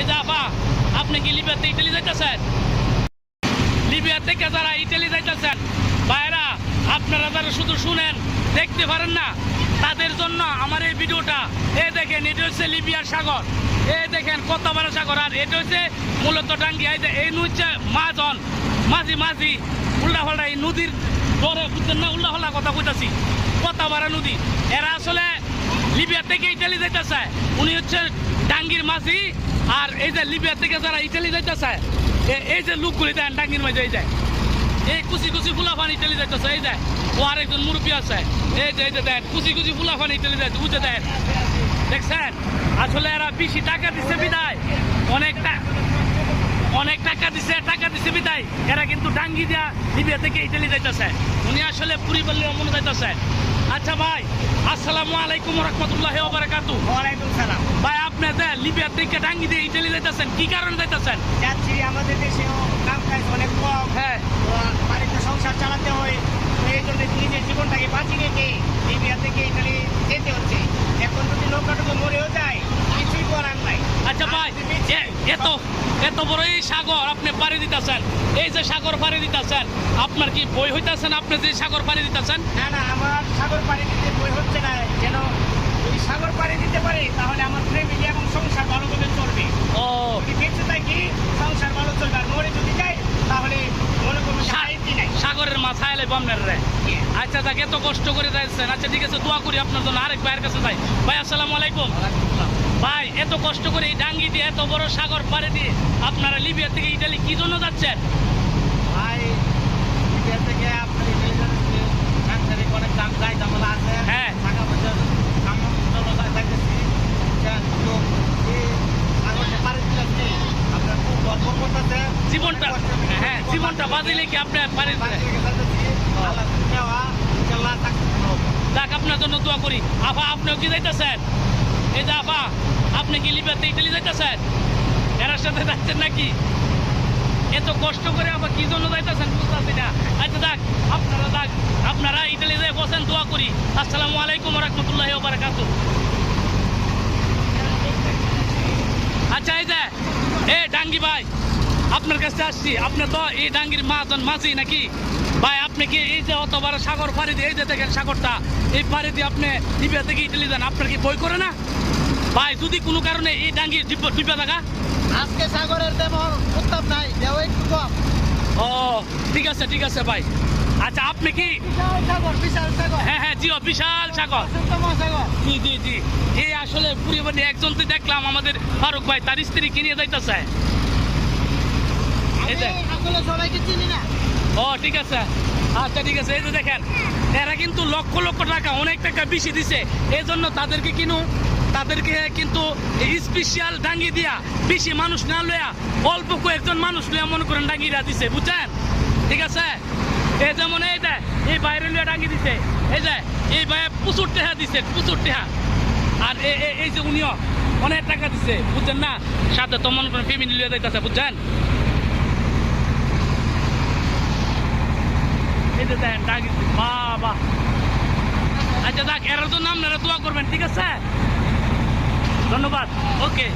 এই যে আপা আপনি কি লিবিয়াতে ইটালি যাইতেছেন? লিবিয়া থেকে যারা ইটালি যাইতেছেন? ভাইরা আপনারা যারা শুধু শুনেন, দেখতে পারেন না, তাদের জন্য আমার এই ভিডিওটা। এই দেখেন, এটা হচ্ছে লিবিয়ার সাগর। এই দেখেন, কত বড় সাগর। আর এটা হচ্ছে মূলত টাঙ্গি এই হচ্ছে মাজন। মাঝি মাঝি উল্টা ফাল্টা এই নদীর দরে বুঝছেন না? উল্টা ফাল্টা কথা কইতাছি। কত বড় নদী। এরা আসলে লিবিয়া থেকে ইটালি যাইতেছে। উনি হচ্ছে ডাঙ্গির মাঝি, আর এই যে লিবিয়া থেকে যারা ইটালি যাইতেছে, এ- এই যে লোকগুলি দেন, ডাঙ্গির মাঝে, এই যায় এই কুচি কুচি ফুলা পানি ইটালি যাইতেছে, এই যে। ও আরেকজন মুরব্বী আছে, এই যে এই যে দেন, কুচি কুচি ফুলা পানি ইটালি যাইতে বুঝে দেন। দেখছেন? আসলে এরা বেশি টাকা দিচ্ছে বিদায়। অনেকটা অনেক টাকা দিছে টাকা দিছে বিদায়। এরা কিন্তু ডাঙ্গি দিয়া লিবিয়া থেকে ইটালি যাইতেছে। উনি আসলে পুরি বললে মনে যাইতেছে। আচ্ছা ভাই আসসালামু আলাইকুম রহমতুল্লাহ বারাকাতু ওয়ালাইকুম সালাম। ভাই আপনি লিবিয়ার লিবিয়া থেকে ডাঙ্গি দিয়ে ইটালি যাইতেছেন কি কারণে যাইতেছেন? যাচ্ছি আমাদের দেশে কম হ্যাঁ তো বাড়িতে সংসার চালাতে হয় তো এই জন্য নিজের জীবনটাকে বাঁচিয়ে রেখে লিবিয়া থেকে ইটালি যেতে হচ্ছে এখন যদি নৌকাটুকু মরেও যায় কিছুই করার নাই আচ্ছা ভাই এ- এত এত বড় এই সাগর আপনি পাড়ি দিতেছেন। এই যে সাগর পাড়ি দিতেছেন আপনার কি বই হইতেছেন আপনি যে সাগর পাড়ি দিতেছেন? না না আমার সাগর পাড়ি দিতে বই হচ্ছে না। যেন যদি সাগর পাড়ি দিতে পারি তাহলে আমার ফ্যামিলি এবং সংসার ভালোভাবে চলবে। ও। যদি বেঁচে থাকি সংসার ভালো চলবে। আর মরে যদি যাই তাহলে মনে করব সাগরের মাথায় এলে বমনের রে। আচ্ছা তাকে এত কষ্ট করে যাচ্ছেন আচ্ছা ঠিক আছে দোয়া করি আপনার জন্য আরেক ভাইয়ের কাছে যাই। ভাই আসসালামু আলাইকুম। ভাই এত কষ্ট করে এই ডাঙ্গি দিয়ে এত বড় সাগর পাড়ে দিয়ে আপনারা লিবিয়া থেকে ইটালি কি জন্য যাচ্ছেন? ভাই লিবিয়া থেকে আপনার সাংসারিক অনেক আছে। হ্যাঁ। টাকা পয়সা থাকতেছি। জীবনটা হ্যাঁ জীবনটা কি যাক আপনার জন্য দোয়া করি। আফা আপনিও কি যাইতেছেন? এই যে আফা আপনি কি লিবিয়াতে ইটালি যাইতেছেন? সাথে যাচ্ছেন নাকি? এত কষ্ট করে আবার কি জন্য যাইতেছেন বুঝতেছি না। আচ্ছা যাক, আপনারা যাক, আপনারা ইটালি যাই বসেন, দোয়া করি। আসসালামু আলাইকুম রহমতুল্লাহ বারাকাত আচ্ছা এই যে, এ ডাঙ্গি ভাই, আপনার কাছে আসছি। আপনি তো এই ডাঙ্গির মাজন মাঝি নাকি? ভাই, আপনি কি এই যে অত বড় সাগর পাড়ি দিয়ে, এই যে দেখেন সাগরটা, এই পাড়ি দিয়ে আপনি লিবিয়া থেকে ইটালি যান? আপনার কি বই করে না? ভাই যদি কোনো কারণে এই ডাঙ্গি ডিপা থাকা? আজকে সাগরের তেমন উত্তাপ নাই দেওয়া একটু কম। ও ঠিক আছে ঠিক আছে ভাই। আচ্ছা আপনি কি? বিশাল সাগর বিশাল সাগর। হ্যাঁ হ্যাঁ জি বিশাল সাগর। সাগর জি জি জি। এই আসলে পরিবারে একজন তো দেখলাম আমাদের ফারুক ভাই তার স্ত্রী কিনে না। ও ঠিক আছে। আচ্ছা ঠিক আছে এই যে দেখেন এরা কিন্তু লক্ষ লক্ষ টাকা অনেক টাকা বেশি দিছে। এই জন্য তাদেরকে কিনু তাদেরকে কিন্তু স্পেশাল ডাঙ্গি দিয়া বেশি মানুষ না লয়া অল্প কয়েকজন মানুষ লয়া মনে করেন ডাঙ্গিরা দিছে, বুঝছেন? ঠিক আছে? এই যেমন এই যে, এই বাইরে লয়া ডাঙ্গি দিছে, এই যে, এই ভাই প্রচুর টেহা দিছে, প্রচুর টেহা। আর এই যে উনিও অনেক টাকা দিছে, বুঝছেন না? সাথে তো মনে করেন ফ্যামিলি লয়া যাইতেছে, বুঝছেন? বাবা আচ্ছা দেখ এর জন্য আপনারা দোয়া করবেন, ঠিক আছে? ধন্যবাদ। ওকে